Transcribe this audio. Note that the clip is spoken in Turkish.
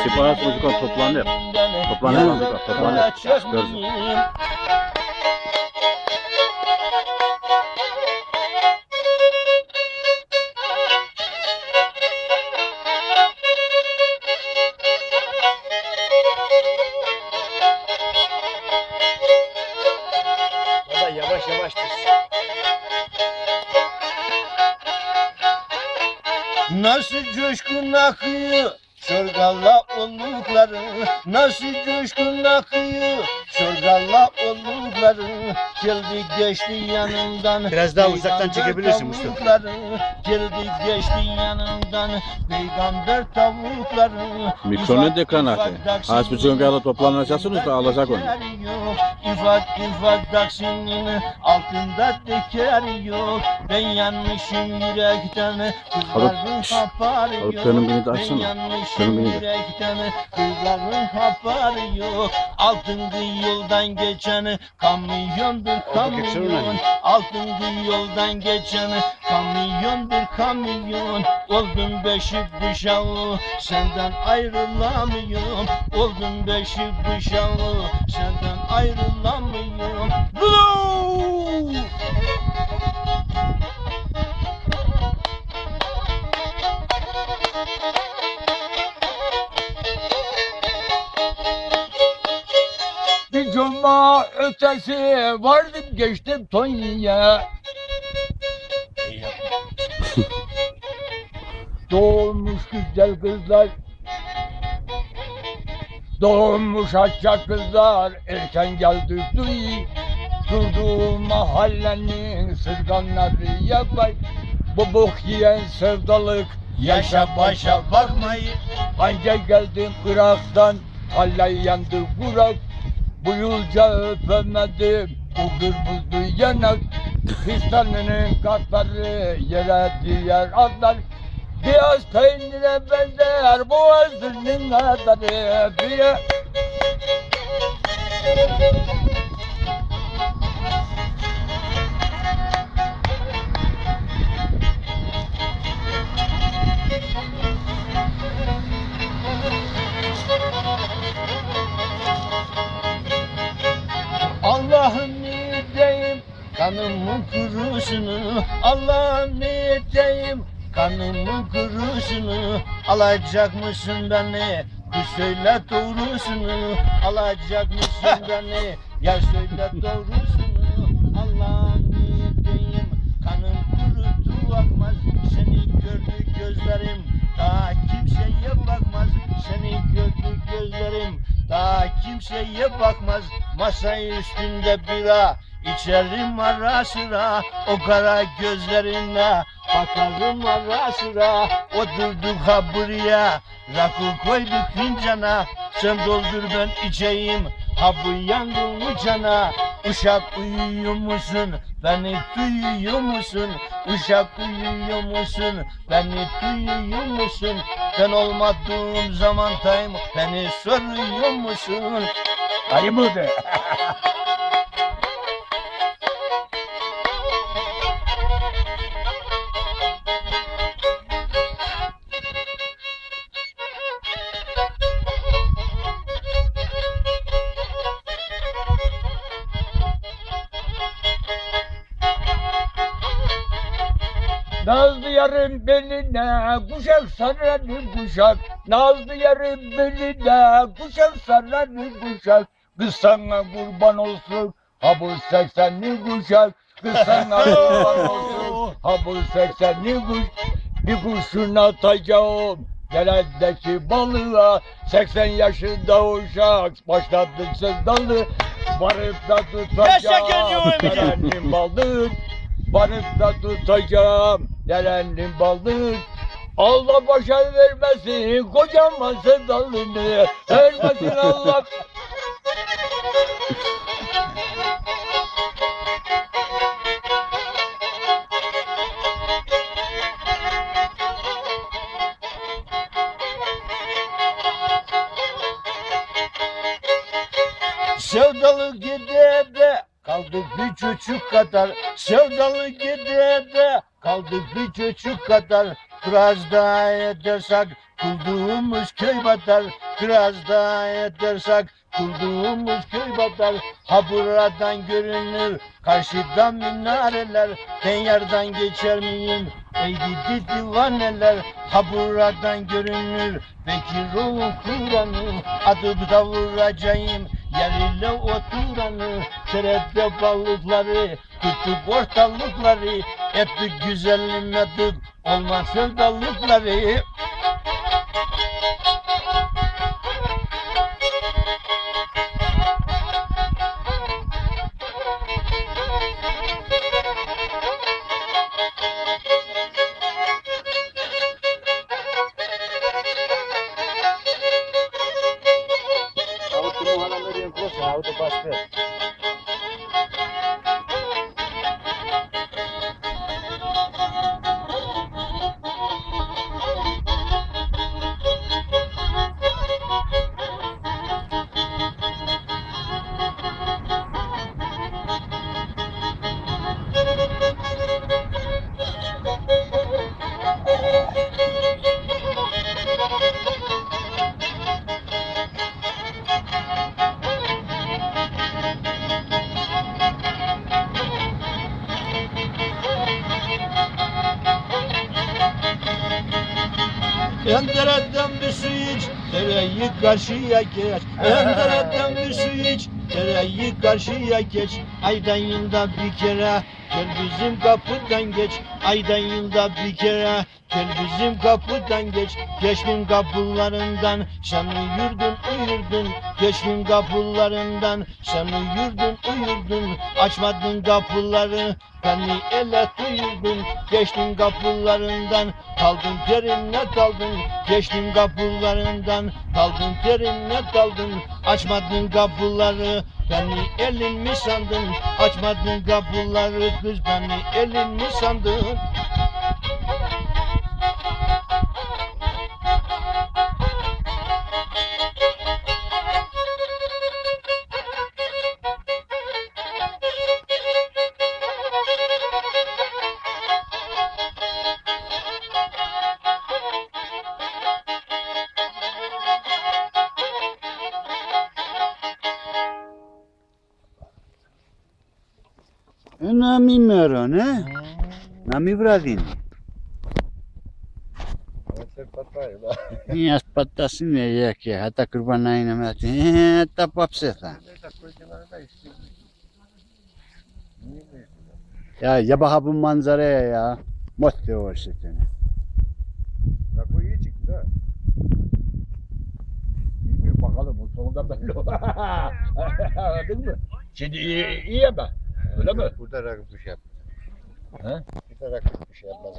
Sipariş müzik toplanıyor. Toplanıyor müzik toplanıyor. Gördüm. Baba yavaş yavaş düz. Nasıl coşkun akıyor Şorgalla oldukları Nasıl coşkun akıyor Şorgalla oldukları Geldi geçti yanımdan Biraz daha uzaktan çekebilirsin Mustafa. Geldi geçti yanımdan Peygamber tavukları Mikrofonu da ekran atıyor. Az bir çöngayla toplanacaksınız da alacak onu. Yok, İfat ifat taksinin altında teker yok. Ben yanmışım yürekten Kızların de Ben yanmışım Benimkini yürekten Kızların haparı yok. Altıncı yoldan geçen Kamyondur kamyon? Altıncı yoldan geçen Kamyondur kamyon. Oldum beşik bıçağı Senden ayrılamıyorum. Oldum beşik bıçağı Senden ayrılamıyorum cuma ötesi vardım geçtim Tonya'ya. Doğmuş güzel kızlar. Doğmuş açacak kızlar erken geldi duy. Durduğu mahallenin sırganları yapay. Bu bok yiyen sevdalık Yaşa başa bakmayın Anca geldim Irak'tan Hallay yandı Burak Bu yılca öpemedim Bu kırmızı yanak Fistanının katları Yere diğer atlar. Biraz peynire benzer. Boğazının adarı Bir kanımın kurusunu Allah'ım ne diyeyim kanımın kurusunu Alacak mısın beni bir söyle doğrusunu Alacak mısın beni ya söyle doğrusunu Allah'ım ne diyeyim kanım kurutu akmaz. Seni gördü gözlerim. Daha kimseye bakmaz. Seni gördü gözlerim. Daha kimseye bakmaz. Masa üstünde bira içerim ara sıra O kara gözlerine bakarım ara sıra Oturduk ha buraya rakı koyduk fincana Sen doldur ben içeyim Ha bu yangın cana Uşak uyuyor musun? Beni duyuyor musun? Uşak uyuyor musun? Beni duyuyor musun? Ben olmadığım zaman time Beni soruyor musun? Ayı mıydı? Nazlı yarım beline kuşak sararı kuşak. Nazlı yarım beline kuşak sararı kuşak. Kız sana kurban olsun ha bu seksenli kuşak. Kız sana kurban olsun ha bu seksenli kuş. Bir kurşun atacağım Derezdeki balığa. 80 yaşında uşak Başladı sevdalı Varıp da tutacağım. Derenin balık Varıp da tutacağım Derenin balık Allah başa vermesin kocaman sevdalını Vermesin Allah kaldık bir çocuk kadar. Sevdalı gidede kaldık bir çocuk kadar. Biraz daha edersek Kurduğumuz köy batar. Biraz daha edersek Kurduğumuz köy batar. Ha buradan görünür karşıdan minareler. Ben yerden geçer miyim? Ey gidi divaneler. Ha buradan görünür. Bekiroğlu Kur'an'ı Adı da vuracağım yer ile oturanı Terette balıkları tuttuk ortalıkları Ettik güzelim ettik olmaz sevdalıkları Endereden bir su iç, dereyi karşıya geç. Endereden bir su iç, dereyi karşıya geç. Aydan yılda bir kere gel bizim kapıdan geç. Aydan yılda bir kere gel bizim kapıdan geç. Geçtin kapılarından sen uyurdun uyurdun. Geçtin kapılarından sen uyurdun uyurdun. Açmadın kapıları beni ele duyurdun. Geçtin kapılarından kaldın derinle kaldın. Geçtin kapılarından kaldın derinle kaldın. Açmadın kapıları beni elin mi sandın? Açmadın kapıları kız beni elin mi sandın? Nami mero, ne? Nami vradini. Jas pattasin ja jääkiä, hätä kurva näin ja mä että papseta. Ya ya baka bu manzaraya ya. Motte o sitten. Rakı iyi çıktı ha. Bilmiyorum bakalım sonunda belli olur. Anladın mı? Şimdi iyi, iyi ama. Öyle mi? Burada rakı bir şey yapmaz. He? Bir de rakı bir şey yapmaz.